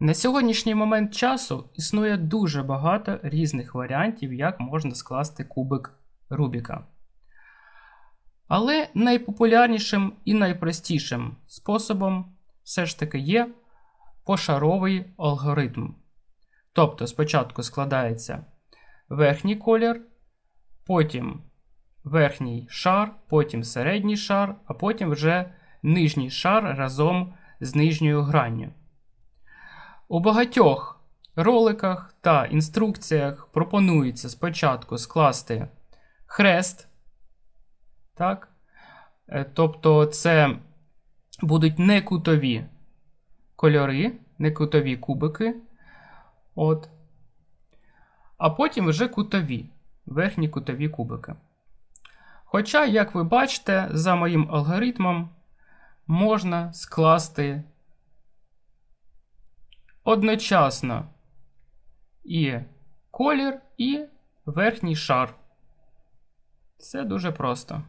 На сьогоднішній момент часу існує дуже багато різних варіантів, як можна скласти кубик Рубіка. Але найпопулярнішим і найпростішим способом все ж таки є пошаровий алгоритм. Тобто спочатку складається верхній колір, потім верхній шар, потім середній шар, а потім вже нижній шар разом з нижньою гранню. У багатьох роликах та інструкціях пропонується спочатку скласти хрест. Так? Е, Тобто це будуть не кутові кольори, не кутові кубики. От. А потім вже кутові, верхні кутові кубики. Хоча, як ви бачите, за моїм алгоритмом можна скласти одночасно і колір, і верхній шар. Це дуже просто.